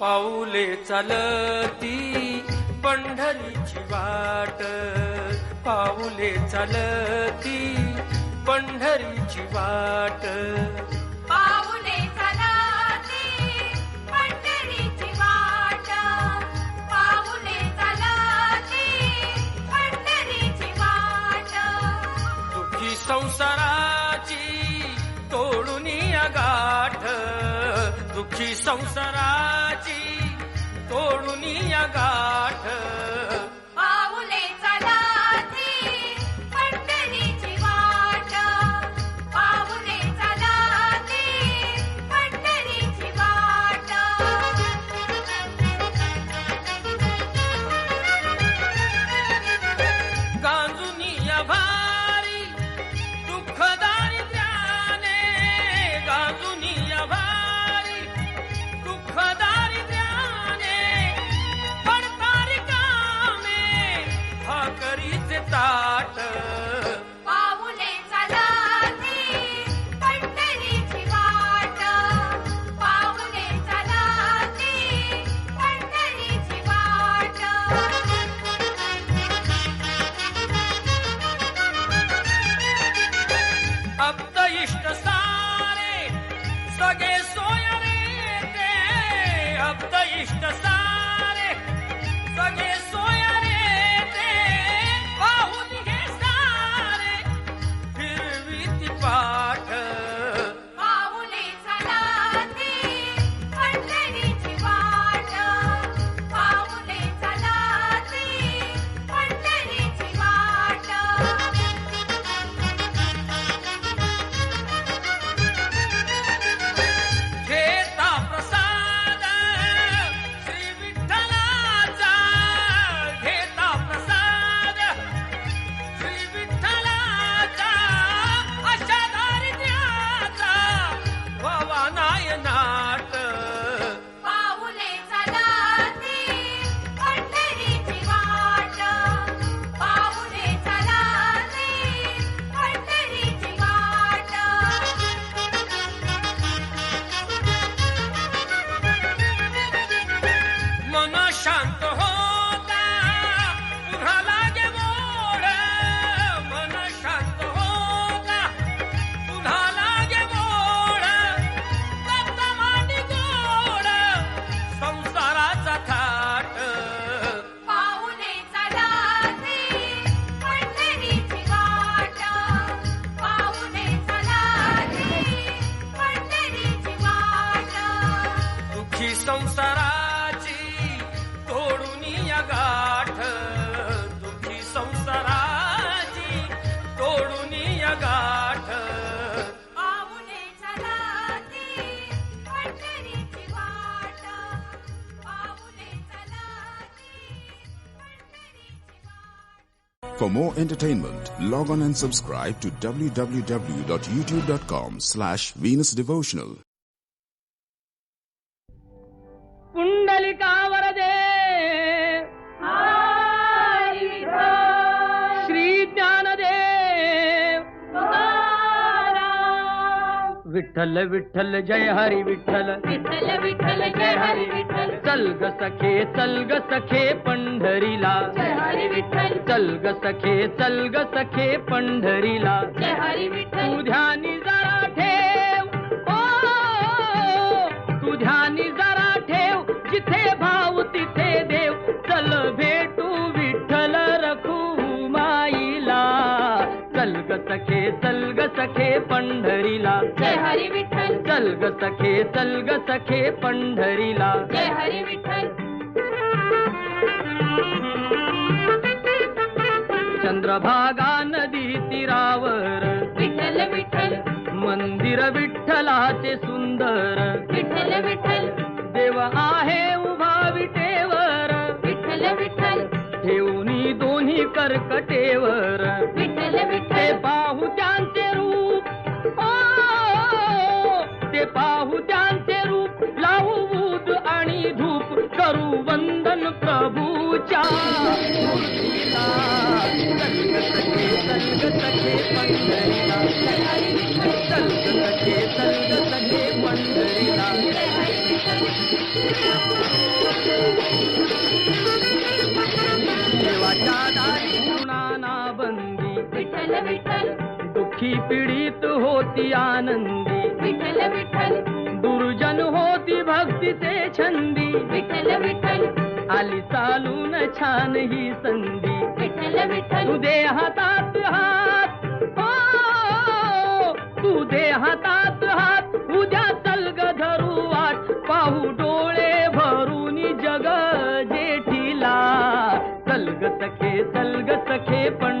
पाऊले चालती पंढरीची वाट. पाऊले चालती पंढरीची वाट. पाऊले चालती पंढरीची वाट. पाऊले चालती पंढरीची वाट. दुःखी संसाराची तोडून गाठ. दुःखी संसाराची तोडून संसाराची तोडून या गाठ दुःखी संसाराची तोडून या गाठ पाऊले चालती पंढरीची वाट पाऊले चालती पंढरीची वाट For more entertainment, log on and subscribe to www.youtube.com slash Venus Devotional. पुंडलिकावर दे श्री ज्ञानदेव विठ्ठल विठ्ठल जय हरी विठ्ठल। विठ्ठल विठ्ठल जय हरी विठ्ठल। चल ग सखे चल ग सखे पंढरीला। जय हरी विठ्ठल। चल ग सखे चल ग सखे पंढरीला। जय हरी तू विठ्ठल। ध्यानी जरा ठेव। ओ तू ध्यानी जरा ठेव जिथे भाव तिथे देव. चल भेटू विठ्ठल रखू माईला. चल ग सखे चल ग सखे पंढरीला. जय हरी विठ्ठल. चल ग सखे चल ग सखे पंढरीला. जय हरी विठ्ठल. चंद्रभागा नदी तीरावर. विठ्ठल विठ्ठल. मंदिर विठ्ठलाचे सुंदर. विठ्ठल विठ्ठल. देव आहे दोन्ही कर्कटेवर विठ्ठल. विठ्ठल पाहू त्यांचे रूप. ओ ते पाहू त्यांचे रूप. लावू बूद आणि धूप करू वंदन प्रभूच्या. पंढरीला. विठ्ठल दुःखी पीडित होती आनंदी. विठ्ठल विठ्ठल. दुर्जन होती भक्तीचे छंदी. विठ्ठल विठ्ठल. आली चालून छान ही संधी. विठ्ठल विठ्ठल. तू दे हातात हात. ओ, तू दे हातात हात. उद्या चल ग धरू वाट पाहू डोळे भरून जग जेठीला. चल ग सखे चल ग सखे पंढरीला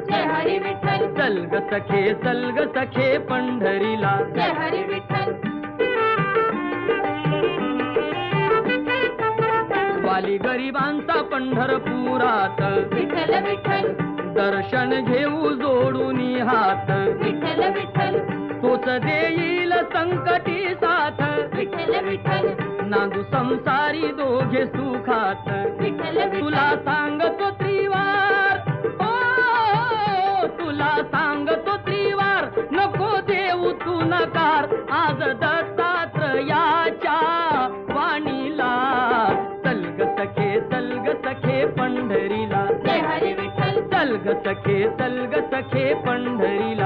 जय हरी विठ्ठल. चल ग सखे चल ग सखे पंढरीला. जय हरी विठ्ठल. वाली गरिबांचा पंढरपुरात. विठ्ठल विठ्ठल. दर्शन घेऊ जोडून हात. विठ्ठल विठ्ठल. तोच देईल संकटी साथ. विठ्ठल विठ्ठल. नांदू संसारी दोघे सुखात. विठ्ठल तुला सांगतो त्रिवार. ओ तुला सांगतो त्रिवार नको देऊ तू नकार. आज दत्तात्रयाच्या वाणीला चलग सखे चलग सखे पंढरीला. हरी विठ्ठल. चलग सखे चलग सखे पंढरी